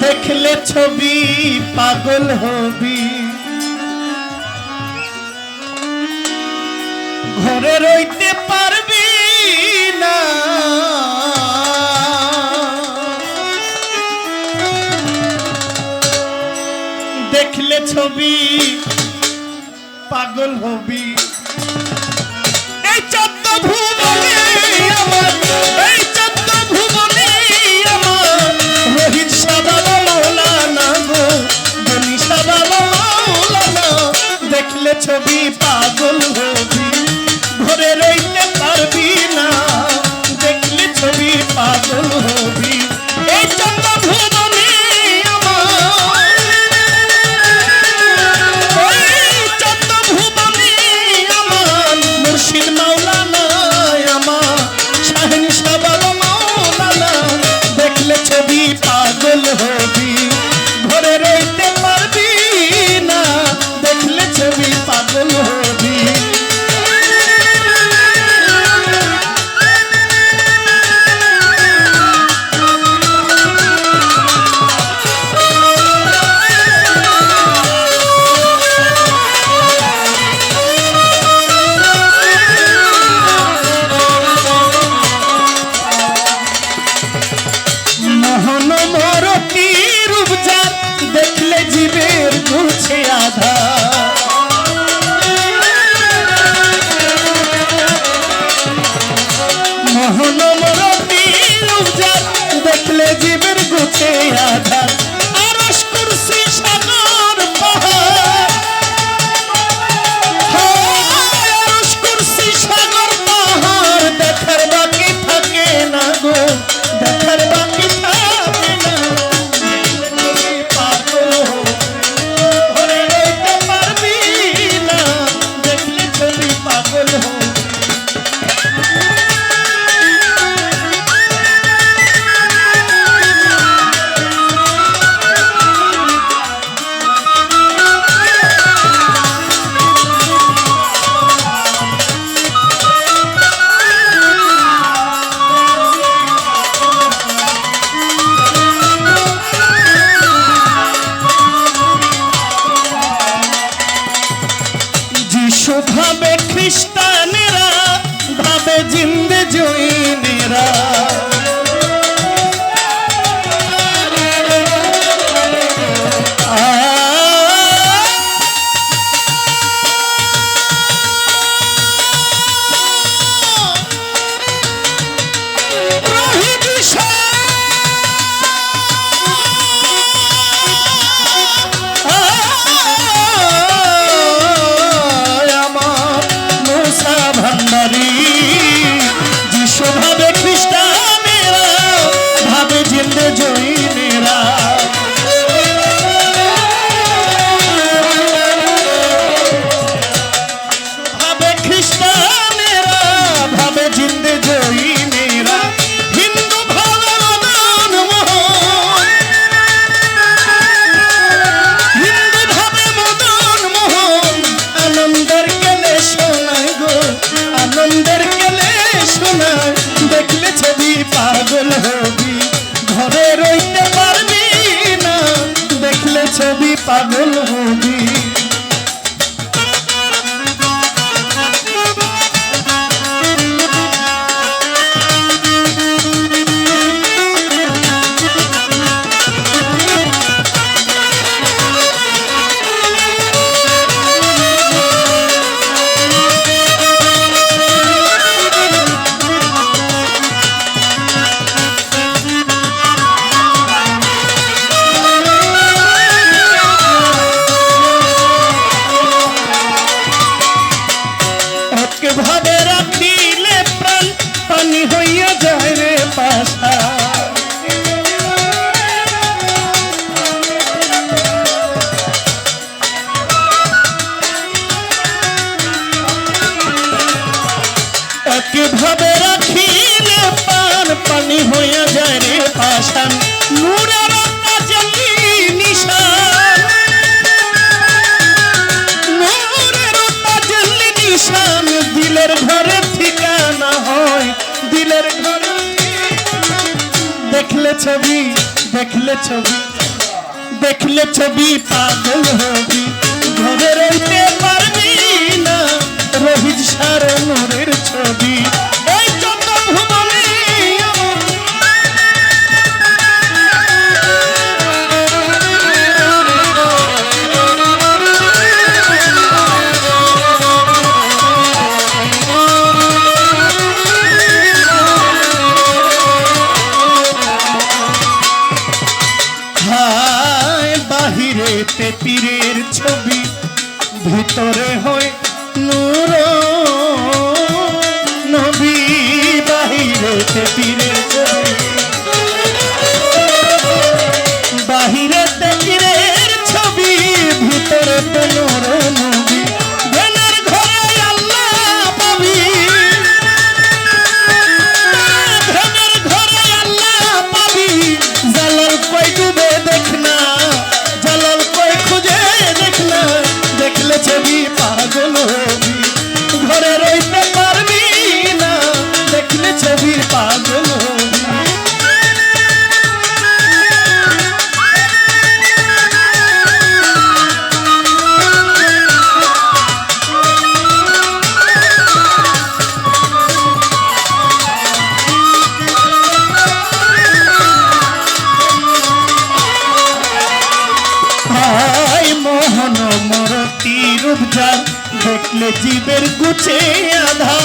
দেখলে ছবি পাগল হবি। ঘরে রইতে পারবি না। দেখলে ছবি পাগল হবি। এই চোদ্দ ভুবনে আমার ছবি পাগল হয়ে বেড পাগল হয়ে দেখলে ছবি দেখলে ছবি দেখলে ছবি পাগল হবি। ঘরে রইতে পারবি না রোহিত সারণ তোর মরতি রূপজা দেখলে জীবের গুছে আধা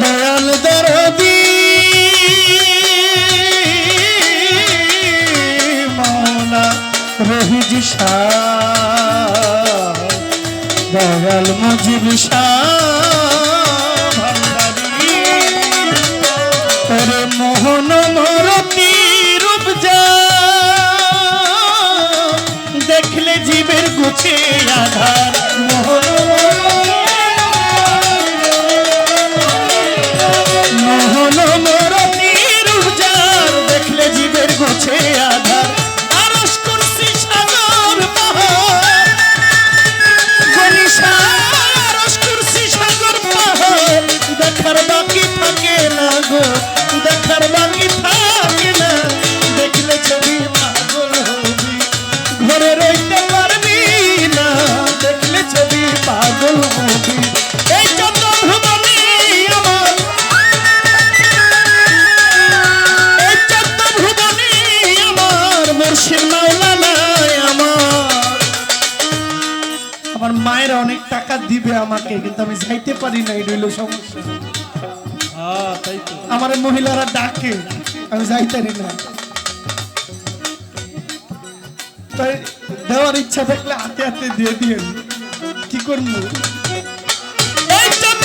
দয়াল দরদি মৌলা রহিজ শাহ দয়াল মুজিব শাহ দিবে আমাকে কিন্তু আমি যাইতে পারি না এটা হইল সমস্যা। হ্যাঁ তাই তো। আমার মহিলারা ডাকে আমি যাইতারি না। তাই দেওয়ার ইচ্ছা থাকলে হাতে হাতে দিয়ে দিয়ে কি করব? এই জন্য